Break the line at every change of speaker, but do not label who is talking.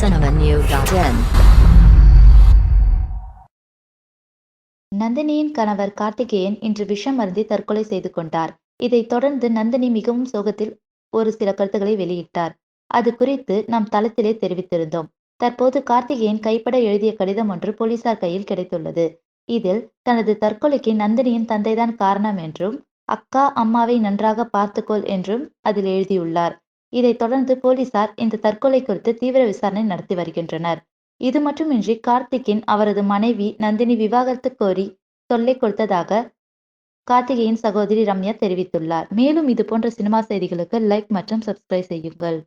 cinemanew.in.
நந்தினியின் கணவர் கார்த்திகேயன் இன்று விஷம் அருந்தி தற்கொலை செய்து கொண்டார். இதைத் தொடர்ந்து நந்தினி மிகவும் சோகத்தில் ஒரு சில கருத்துக்களை வெளியிட்டார். அது குறித்து நாம் தளத்திலே தெரிவித்திருந்தோம். தற்போது கார்த்திகேயன் கைப்பட எழுதிய கடிதம் ஒன்று போலீசார் கையில் கிடைத்துள்ளது. இதில் தனது தற்கொலைக்கு நந்தினியின் தந்தைதான் காரணம் என்றும் அக்கா அம்மாவை நன்றாக பார்த்துக்கொள் என்றும் அதில் எழுதியுள்ளார். இதைத் தொடர்ந்து போலீசார் இந்த தற்கொலை குறித்து தீவிர விசாரணை நடத்தி வருகின்றனர். இது மட்டுமின்றி கார்த்திக்கின் அவரது மனைவி நந்தினி விவாகரத்து கோரி தொல்லை கொடுத்ததாக கார்த்திகேயன் சகோதரி ரம்யா தெரிவித்துள்ளார். மேலும் இது போன்ற சினிமா செய்திகளுக்கு லைக் மற்றும் சப்ஸ்கிரைப் செய்யுங்கள்.